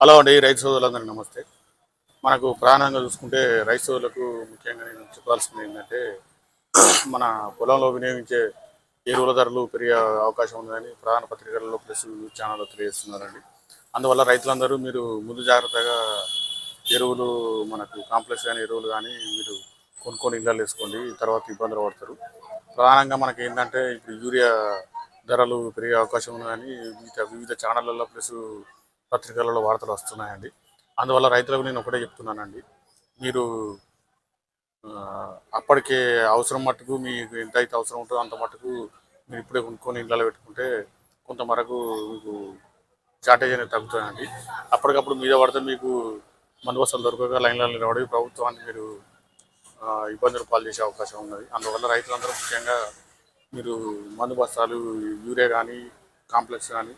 Hello అండి రైతు సోదరులందరికీ నమస్తే. మనకు ప్రధానంగా చూసుకుంటే రైతు సోదరులకు ముఖ్యంగా నేను చెప్పాల్సింది ఏంటంటే మన పొలంలో వినియోగించే ఎరువుల ధరలు పెరిగే అవకాశం ఉందని ప్రధాన పత్రికలలో ప్లస్ న్యూస్ ఛానల్లో తెలియజేస్తున్నారండి. అందువల్ల రైతులందరూ మీరు ముందు జాగ్రత్తగా ఎరువులు మనకు కాంప్లెక్స్ కానీ ఎరువులు కానీ మీరు కొనుక్కొని ఇళ్ళలు వేసుకోండి తర్వాత ఇబ్బందులు పడతారు. ప్రధానంగా మనకి ఏంటంటే ఇప్పుడు యూరియా ధరలు పెరిగే అవకాశం ఉందని వివిధ వివిధ ఛానళ్ళల్లో ప్లస్ పత్రికలలో వార్తలు వస్తున్నాయండి. అందువల్ల రైతులకు నేను ఒకటే చెప్తున్నానండి. మీరు అప్పటికే అవసరం మట్టుకు మీకు ఎంత అయితే అవసరం ఉంటుందో అంత మట్టుకు మీరు ఇప్పుడే కొనుక్కొని ఇళ్ళలో పెట్టుకుంటే కొంత మరకు మీకు షార్టేజ్ అనేది తగ్గుతుందండి. అప్పటికప్పుడు మీద పడితే మీకు మందు బస్తాలు దొరకక లైన్లలో నిలబడి ప్రభుత్వాన్ని మీరు ఇబ్బందులు పాలు చేసే అవకాశం ఉన్నది. అందువల్ల రైతులందరూ ముఖ్యంగా మీరు మందు బస్తాలు యూరియా కానీ కాంప్లెక్స్ కానీ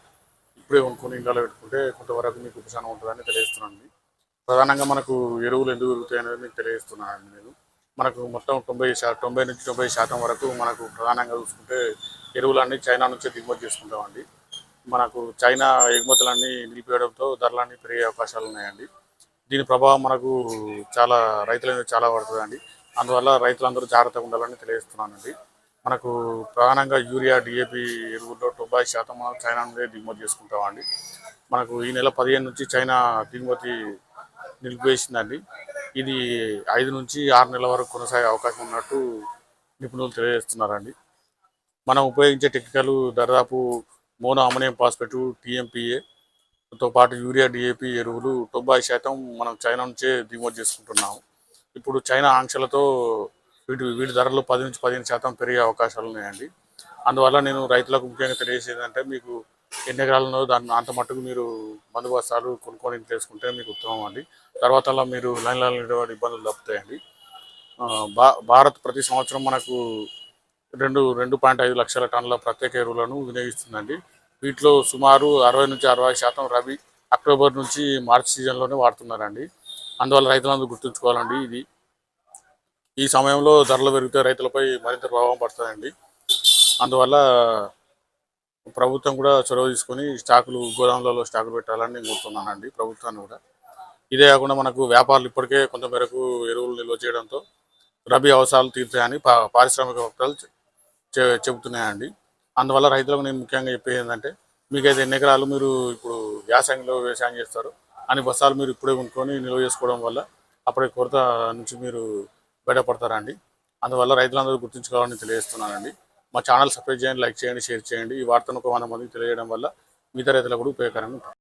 ఇప్పుడే కొన్ని ఇండ్లలో పెట్టుకుంటే కొంతవరకు మీకు ఉపశమనం ఉంటుందని తెలియజేస్తున్నాను ప్రధానంగా మనకు ఎరువులు ఎందుకు పెరుగుతాయి అనేది మీకు తెలియజేస్తున్నాను నేను. మనకు మొత్తం తొంభై శాతం తొంభై నుంచి తొంభై శాతం వరకు మనకు ప్రధానంగా చూసుకుంటే ఎరువులన్నీ చైనా నుంచే దిగుమతి చేసుకుంటామండి. మనకు చైనా ఎగుమతులన్నీ నిలిపేయడంతో ధరలన్నీ పెరిగే అవకాశాలు ఉన్నాయండి. దీని ప్రభావం మనకు చాలా రైతుల మీద చాలా పడుతుందండి. అందువల్ల రైతులందరూ జాగ్రత్తగా ఉండాలని తెలియజేస్తున్నానండి. మనకు ప్రధానంగా యూరియా డిఏపి ఎరువుల్లో తొంభై శాతం మనం చైనా నుండే దిగుమతి చేసుకుంటామండి. మనకు ఈ నెల పదిహేను నుంచి చైనా దిగుమతి నిలిపివేసిందండి. ఇది ఐదు నుంచి ఆరు నెలల వరకు కొనసాగే అవకాశం ఉన్నట్టు నిపుణులు తెలియజేస్తున్నారండి. మనం ఉపయోగించే టెక్నికల్ దాదాపు మోనో అమోనియం ఫాస్ఫేట్ టీఎంపీఏతో పాటు యూరియా డిఏపి ఎరువులు తొంభై శాతం మనం చైనా నుంచే దిగుమతి చేసుకుంటున్నాము. ఇప్పుడు చైనా ఆంక్షలతో వీటి వీటి ధరలు పది నుంచి పదిహేను శాతం పెరిగే అవకాశాలు ఉన్నాయండి. అందువల్ల నేను రైతులకు ముఖ్యంగా తెలియజేసేది అంటే మీకు ఎన్ని ఎకరాలను దాన్ని అంత మట్టుకు మీరు బందోబస్తాలు కొనుక్కొని తెలుసుకుంటే మీకు ఉత్తమం అండి. తర్వాత మీరు లైన్లలో నిలబడి ఇబ్బందులు తప్పుతాయండి. భారత్ ప్రతి సంవత్సరం మనకు రెండు రెండు పాయింట్ ఐదు లక్షల టన్నుల ప్రత్యేక ఎరువులను వినియోగిస్తుందండి. వీటిలో సుమారు అరవై నుంచి అరవై శాతం రబీ అక్టోబర్ నుంచి మార్చి సీజన్లోనే వాడుతున్నారండి. అందువల్ల రైతులందరూ గుర్తుంచుకోవాలండి ఇది ఈ సమయంలో ధరలు పెరిగితే రైతులపై మరింత ప్రభావం పడుతుందండి. అందువల్ల ప్రభుత్వం కూడా చొరవ తీసుకొని స్టాకులు గోదాములలో స్టాకులు పెట్టాలని నేను కోరుతున్నానండి ప్రభుత్వాన్ని కూడా. ఇదే కాకుండా మనకు వ్యాపారులు ఇప్పటికే కొంత మేరకు ఎరువులు నిల్వ చేయడంతో రబీ అవసరాలు తీర్చాయని పా- పారిశ్రామిక వర్గాలు చె- చె- చెబుతున్నాయండి. అందువల్ల రైతులకు నేను ముఖ్యంగా చెప్పేది ఏంటంటే మీకైతే ఎన్ని ఎకరాలు మీరు ఇప్పుడు యాసంగిలో వ్యవసాయం చేస్తారు అని బస్తాలు మీరు ఇప్పుడే కొనుక్కొని నిల్వ చేసుకోవడం వల్ల అప్పటి కొరత నుంచి మీరు బయటపడతారండి. అందువల్ల రైతులందరూ గుర్తుంచుకోవాలని తెలియజేస్తున్నానండి. మా ఛానల్ సబ్స్క్రైబ్ చేయండి లైక్ చేయండి షేర్ చేయండి. ఈ వార్తను ఒక వంద మందికి తెలియజేయడం వల్ల మిగతా రైతులకు కూడా ఉపయోగకరంగా ఉంటుంది.